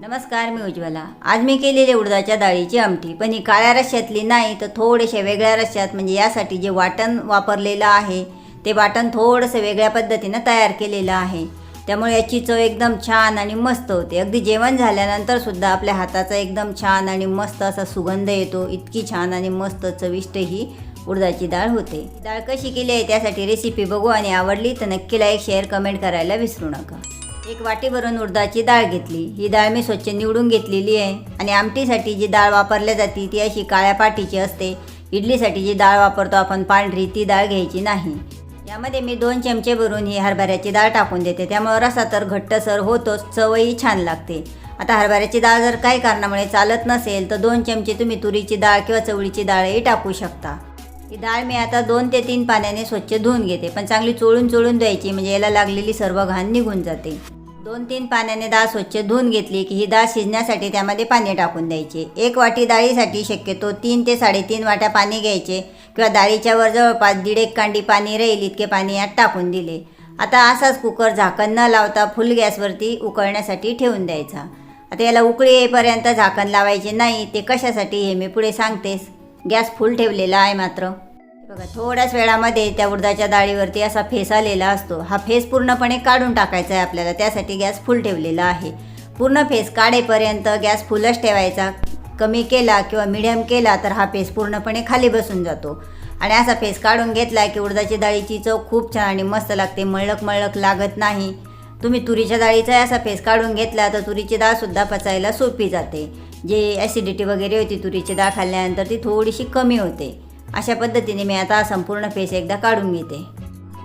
नमस्कार मी उज्ज्वला. आज मी केलेली उडदाच्या डाळीची आमटी. पण ही काळ्या रश्श्यातली नाही तर थोडेशा वेगळ्या रश्श्यात म्हणजे यासाठी जे वाटण वापरलेलं आहे ते वाटण थोडंसं वेगळ्या पद्धतीनं तयार केलेलं आहे. त्यामुळे याची चव एकदम छान आणि मस्त होते. अगदी जेवण झाल्यानंतर सुद्धा आपल्या हाताचा एकदम छान आणि मस्त असा सुगंध येतो. इतकी छान आणि मस्त चविष्ट ही उडदाची डाळ होते. डाळ कशी केली आहे त्यासाठी रेसिपी बघू आणि आवडली तर नक्की लाईक शेअर कमेंट करायला विसरू नका. एक वाटी भरून उडदाची डाळ घेतली. ही डाळ मी स्वच्छ निवडून घेतलेली आहे. आणि आमटीसाठी जी डाळ वापरल्या जाते ती अशी काळ्या पाटीची असते. इडलीसाठी जी डाळ वापरतो आपण पांढरी ती डाळ घ्यायची नाही. यामध्ये मी दोन चमचे भरून ही हरभऱ्याची डाळ टाकून देते. त्यामुळे रसा तर घट्टसर होतोच चवही छान लागते. आता हरभऱ्याची डाळ जर काही कारणामुळे चालत नसेल तर दोन चमचे तुम्ही तुरीची डाळ किंवा चवळीची डाळही टाकू शकता. ही डाळ मी आता दोन ते तीन पाण्याने स्वच्छ धुवून घेते. पण चांगली चोळून चोळून द्यायची म्हणजे याला लागलेली सर्व घाण निघून जाते. दोन तीन पाण्याने डाळ स्वच्छ धुवून घेतली की ही डाळ शिजण्यासाठी त्यामध्ये पाणी टाकून द्यायचे. एक वाटी डाळीसाठी शक्यतो तीन ते साडेतीन वाट्या पाणी घ्यायचे किंवा डाळीच्या वर जवळपास दीड एक कांडी पाणी राहील इतके पाणी यात टाकून दिले. आता असाच कुकर झाकण न लावता फुल गॅसवरती उकळण्यासाठी ठेवून द्यायचा. आता याला उकळी येईपर्यंत झाकण लावायचे नाही ते कशासाठी हे मी पुढे सांगतेस. गॅस फुल ठेवलेला आहे मात्र. बघा थोड्याच वेळामध्ये त्या उडदाच्या डाळीवरती असा फेस आलेला असतो. हा फेस पूर्णपणे काढून टाकायचा आहे आपल्याला. त्यासाठी गॅस फुल ठेवलेला आहे. पूर्ण फेस काढेपर्यंत गॅस फुलच ठेवायचा. कमी केला किंवा मिडियम केला तर हा फेस पूर्णपणे खाली बसून जातो. आणि असा फेस काढून घेतला की उडदाची डाळीची चव खूप छान आणि मस्त लागते. मळक मळक लागत नाही. तुम्ही तुरीच्या डाळीचा असा फेस काढून घेतला तर तुरीची डाळसुद्धा पचायला सोपी जाते. जे ॲसिडिटी वगैरे होती तुरीची डाळ खाल्ल्यानंतर ती थोडीशी कमी होते. अशा पद्धतीने मी आता संपूर्ण फेस एकदा काढून घेते.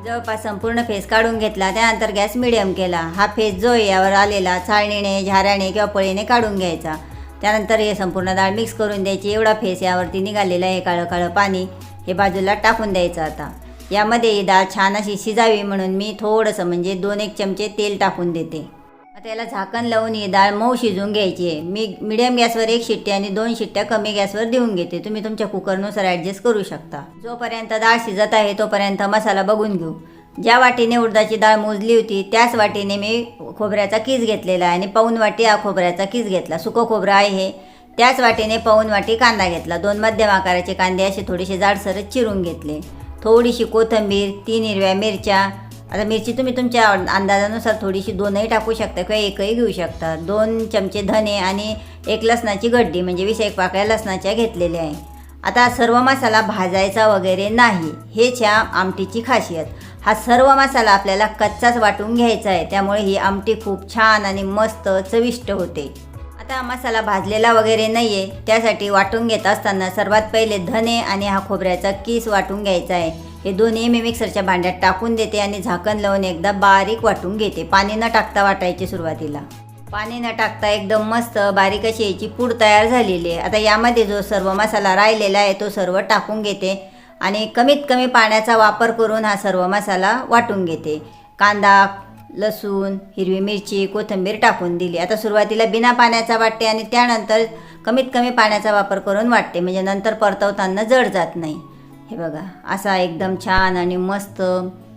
जवळपास संपूर्ण फेस काढून घेतला त्यानंतर गॅस मिडियम केला. हा फेस जो यावर आलेला चाळणीने झाऱ्याने किंवा पळीने काढून घ्यायचा. त्यानंतर हे संपूर्ण डाळ मिक्स करून द्यायची. एवढा फेस यावरती निघालेला आहे काळं काळं पाणी. हे बाजूला टाकून द्यायचं आता. यामध्ये ही डाळ छान अशी शिजावी म्हणून मी थोडंसं म्हणजे दोन एक चमचे तेल टाकून देते. आता याला झाकण लावून ही डाळ मऊ शिजवून घ्यायची आहे. मी मिडियम गॅसवर एक शिट्टी आणि दोन शिट्ट्या कमी गॅसवर देऊन घेते. तुम्ही तुमच्या कुकरनुसार ॲडजस्ट करू शकता. जोपर्यंत डाळ शिजत आहे तोपर्यंत मसाला बघून घेऊ. ज्या वाटीने उडदाची डाळ मोजली होती त्याच वाटीने मी खोबऱ्याचा किस घेतलेला आहे आणि पाऊन वाटी हा खोबऱ्याचा किस घेतला. सुकं खोबरं आहे हे. त्याच वाटीने पाऊन वाटी कांदा घेतला. दोन मध्यम आकाराचे कांदे असे थोडेसे जाडसरच चिरून घेतले. थोडीशी कोथिंबीर तीन हिरव्या मिरच्या आता मिरची तुम्ही तुमच्या अंदाजानुसार थोडीशी दोनही टाकू शकता किंवा एकही घेऊ शकता. दोन चमचे धने आणि एक लसणाची गड्डी म्हणजे वीस एक पाकळ्या लसणाच्या घेतलेल्या आहे. आता सर्व मसाला भाजायचा वगैरे नाही हेच ह्या आमटीची खासियत. हा सर्व मसाला आपल्याला कच्चाच वाटून घ्यायचा आहे त्यामुळे ही आमटी खूप छान आणि मस्त चविष्ट होते. आता मसाला भाजलेला वगैरे नाही आहे त्यासाठी वाटून घेत असताना सर्वात पहिले धने आणि हा खोबऱ्याचा किस वाटून घ्यायचा आहे. हे दोन्ही मी मिक्सरच्या भांड्यात टाकून देते आणि झाकण लावून एकदा बारीक वाटून घेते. पाणी न टाकता वाटायची सुरुवातीला. पाणी न टाकता एकदम मस्त बारीक अशी याची पूड तयार झालेली आहे. आता यामध्ये जो सर्व मसाला राहिलेला आहे तो सर्व टाकून घेते आणि कमीत कमी पाण्याचा वापर करून हा सर्व मसाला वाटून घेते. कांदा लसूण हिरवी मिरची कोथिंबीर टाकून दिली. आता सुरुवातीला बिना पाण्याचा वाटते आणि त्यानंतर कमीत कमी पाण्याचा वापर करून वाटते. म्हणजे नंतर परतवताना जड जात नाही. हे बघा असा एकदम छान आणि मस्त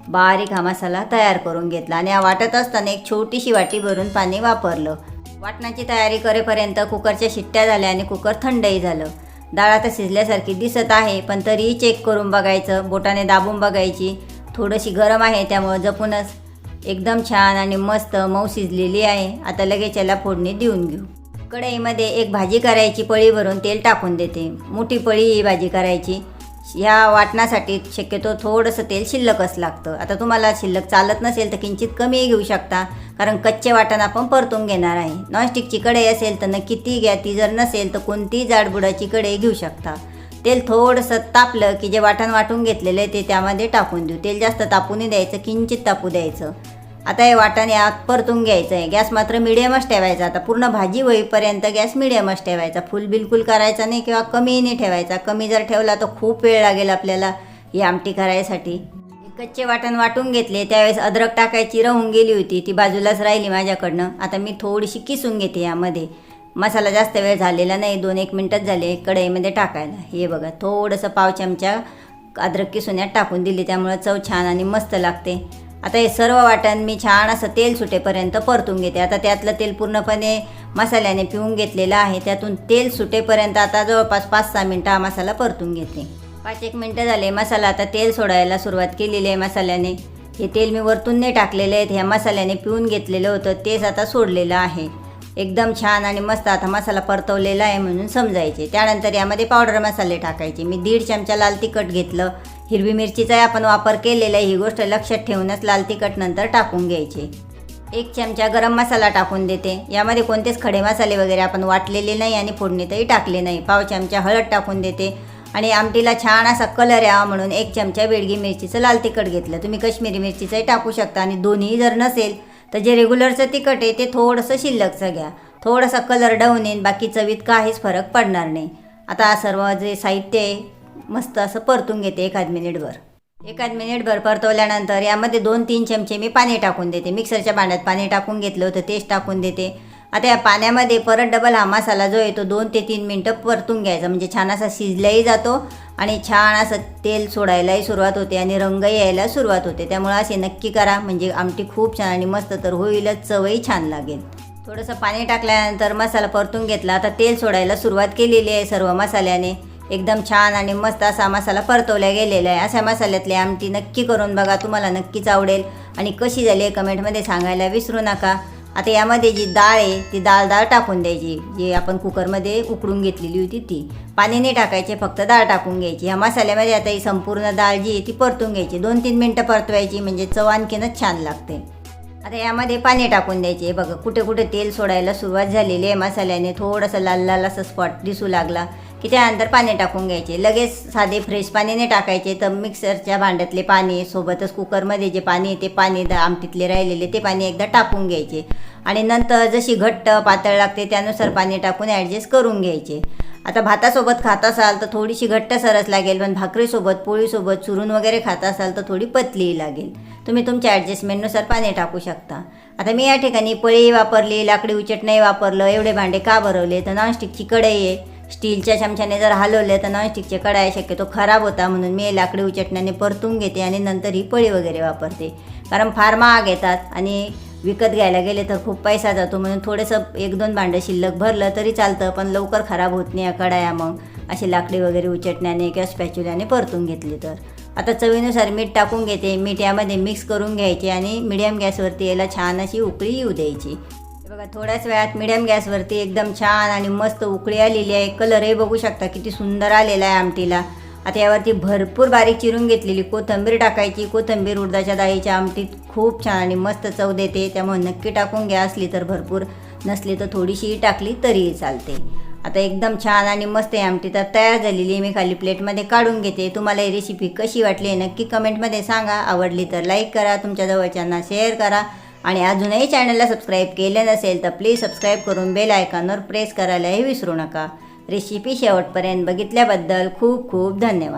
बारीक हा मसाला तयार करून घेतला. आणि वाटत असताना एक छोटीशी वाटी भरून पाणी वापरलं. वाटणाची तयारी करेपर्यंत कुकरच्या शिट्ट्या झाल्या आणि कुकर थंडही झालं. डाळ आता शिजल्यासारखी दिसत आहे पण तरीही चेक करून बघायचं. बोटाने दाबून बघायची. थोडीशी गरम आहे त्यामुळं जपूनच एकदम छान आणि मस्त मऊ शिजलेली आहे. आता लगेच याला फोडणी देऊन घेऊ. कढईमध्ये एक भाजी करायची पळी भरून तेल टाकून देते. मोठी पळी ही भाजी करायची. ह्या वाटण्यासाठी शक्यतो थोडंसं तेल शिल्लकच लागतं. आता तुम्हाला शिल्लक चालत नसेल तर किंचित कमीही घेऊ शकता. कारण कच्चे वाटण आपण परतून घेणार आहे. नॉनस्टिकची कढई असेल तर नक्की ती घ्या. ती जर नसेल तर कोणतीही जाडबुडाची कढई घेऊ शकता. तेल थोडंसं तापलं की जे वाटण वाटून घेतलेलं आहे ते त्यामध्ये टाकून देऊ. तेल जास्त तापूनही द्यायचं किंचित तापू द्यायचं. आता हे वाटण आत परतून घ्यायचं आहे गॅस मात्र मिडियमच ठेवायचा. आता पूर्ण भाजी होईपर्यंत गॅस मिडियमच ठेवायचा. फुल बिलकुल करायचा नाही किंवा कमीही नाही ठेवायचा. कमी जर ठेवला तर खूप वेळ लागेल आपल्याला ही आमटी करायसाठी. कच्चे वाटण वाटून घेतले त्यावेळेस अद्रक टाकायची राहून गेली होती. ती बाजूलाच राहिली माझ्याकडनं. आता मी थोडीशी किसून घेते यामध्ये. मसाला जास्त वेळ झालेला नाही. दोन एक मिनटंच झाले कढईमध्ये टाकायला. हे बघा थोडंसं पाव चमचा अद्रक किसून यात टाकून दिली. त्यामुळं चव छान आणि मस्त लागते. आता हे सर्व वाटण मी छान असं तेल सुटेपर्यंत परतून घेते. आता त्यातलं तेल पूर्णपणे मसाल्याने पिऊन घेतलेलं आहे. त्यातून तेल सुटेपर्यंत आता जवळपास पाच सहा मिनटं हा मसाला परतून घेते. पाच एक मिनटं झाले. मसाला आता तेल सोडायला सुरुवात केलेली आहे मसाल्याने. हे तेल मी वरतून नाही टाकलेले आहेत ह्या मसाल्याने पिऊन घेतलेलं होतं. तेच आता सोडलेलं आहे. एकदम छान आणि मस्त आता मसाला परतवलेला आहे म्हणून समजायचे. त्यानंतर यामध्ये पावडर मसाले टाकायचे. मी दीड चमचा लाल तिखट घेतलं. हिरवी मिरचीचाही आपण वापर केलेला आहे. ही गोष्ट लक्षात ठेवूनच लाल तिखट नंतर टाकून घ्यायचे. एक चमचा गरम मसाला टाकून देते. यामध्ये कोणतेच खडे मसाले वगैरे आपण वाटलेले नाही आणि फोडणीतही टाकले नाही. पाव चमचा हळद टाकून देते. आणि आमटीला छान असा कलर यावा म्हणून एक चमचा बेडगी मिरचीचं लाल तिखट घेतलं. तुम्ही कश्मीरी मिरचीचंही टाकू शकता आणि दोन्ही जर नसेल तर जे रेग्युलरचं तिखट आहे ते थोडंसं शिल्लकचं घ्या. थोडासा कलर डाऊन येईन. बाकी चवीत काहीच फरक पडणार नाही. आता सर्व जे साहित्य आहे मस्त असं परतून घेते एखाद मिनिटभर. एखाद मिनिटभर परतवल्यानंतर यामध्ये दोन तीन चमचे मी पाणी टाकून देते. मिक्सरच्या भांड्यात पाणी टाकून घेतलं होतं तेच टाकून देते. आता या पाण्यामध्ये परत डबल हा मसाला जो आहे तो दोन ते तीन मिनटं परतून घ्यायचा. म्हणजे छान असा शिजलाही जातो आणि छान असं तेल सोडायलाही सुरुवात होते आणि रंग यायला सुरुवात होते. त्यामुळे असे नक्की करा. म्हणजे आमटी खूप छान आणि मस्त तर होईलच चवही छान लागेल. थोडंसं पाणी टाकल्यानंतर मसाला परतून घेतला. आता तेल सोडायला सुरुवात केलेली आहे सर्व मसाल्याने. एकदम छान आणि मस्त असा मसाला परतवला गेलेला आहे. अशा मसाल्यातली आमटी नक्की करून बघा तुम्हाला नक्कीच आवडेल. आणि कशी झाली आहे कमेंटमध्ये सांगायला विसरू नका. आता यामध्ये जी डाळ आहे ती डाळ डाळ टाकून द्यायची. जी आपण कुकरमध्ये उकडून घेतलेली होती ती. पाणी नाही टाकायचे फक्त डाळ टाकून घ्यायची. ह्या मसाल्यामध्ये आता ही संपूर्ण डाळ जी आहे ती परतून घ्यायची. दोन तीन मिनटं परतवायची म्हणजे चव आणखीनच छान लागते. आता यामध्ये पाणी टाकून द्यायचे. बघा कुठे कुठे तेल सोडायला सुरुवात झालेली आहे मसाल्याने. थोडंसं लाल लाल असं स्पॉट दिसू लागला. की त्यानंतर पाणी टाकून घ्यायचे. लगेच साधे फ्रेश पाणीने टाकायचे. तर मिक्सरच्या भांड्यातले पाणी सोबतच कुकरमध्ये जे पाणी ते पाणी द आमटीतले राहिलेले ते पाणी एकदा टाकून घ्यायचे. आणि नंतर जशी घट्ट पातळ लागते त्यानुसार पाणी टाकून ॲडजस्ट करून घ्यायचे. आता भातासोबत खात असाल तर थोडीशी घट्ट सरस लागेल पण भाकरीसोबत पोळीसोबत चुरून वगैरे खात असाल तर थोडी पतली लागेल. तुम्ही तुमच्या ॲडजस्टमेंटनुसार पाणी टाकू शकता. आता मी या ठिकाणी पळी वापरली लाकडी उचट नाही वापरलं एवढे भांडे का भरवले? तर नॉनस्टिकची कढई आहे. स्टीलच्या चमच्याने जर हलवले तर नॉनस्टिकचे कढाई शक्यतो खराब होता म्हणून मी लाकडी उचटण्याने परतून घेते आणि नंतर ही पळी वगैरे वापरते. कारण फार महाग येतात आणि विकत घ्यायला गेले तर खूप पैसा जातो म्हणून थोडंसं एक दोन भांडं शिल्लक भरलं तरी चालतं पण लवकर खराब होत नाही या कढाया मग. अशी लाकडी वगैरे उचटण्याने किंवा स्पॅच्युल्याने परतून घेतली तर. आता चवीनुसार मीठ टाकून घेते. मीठ यामध्ये मिक्स करून घ्यायचे आणि मिडियम गॅसवरती याला छान अशी उकळी येऊ द्यायची. बघा थोड्याच वेळात मिडियम गॅसवरती एकदम छान आणि मस्त उकळी आलेली आहे. कलरही बघू शकता किती सुंदर आलेला आहे आमटीला. आता यावरती भरपूर बारीक चिरून घेतलेली कोथिंबीर टाकायची. कोथिंबीर उडदाच्या डाळीच्या आमटीत खूप छान आणि मस्त चव देते. त्यामुळे नक्की टाकून घ्या असली तर भरपूर. नसली तर थोडीशीही टाकली तरीही चालते. आता एकदम छान आणि मस्त आहे आमटी. तर तयार झालेली मी खाली प्लेटमध्ये काढून घेते. तुम्हाला ही रेसिपी कशी वाटली आहे नक्की कमेंटमध्ये सांगा. आवडली तर लाईक करा. तुमच्या जवळच्यांना शेअर करा. आणि अजूनही चॅनलला सबस्क्राईब केले नसेल तर प्लीज सबस्क्राईब करून बेल आयकॉनवर प्रेस करायलाही विसरू नका. रेसिपी शेवटपर्यंत बघितल्याबद्दल खूप खूप धन्यवाद.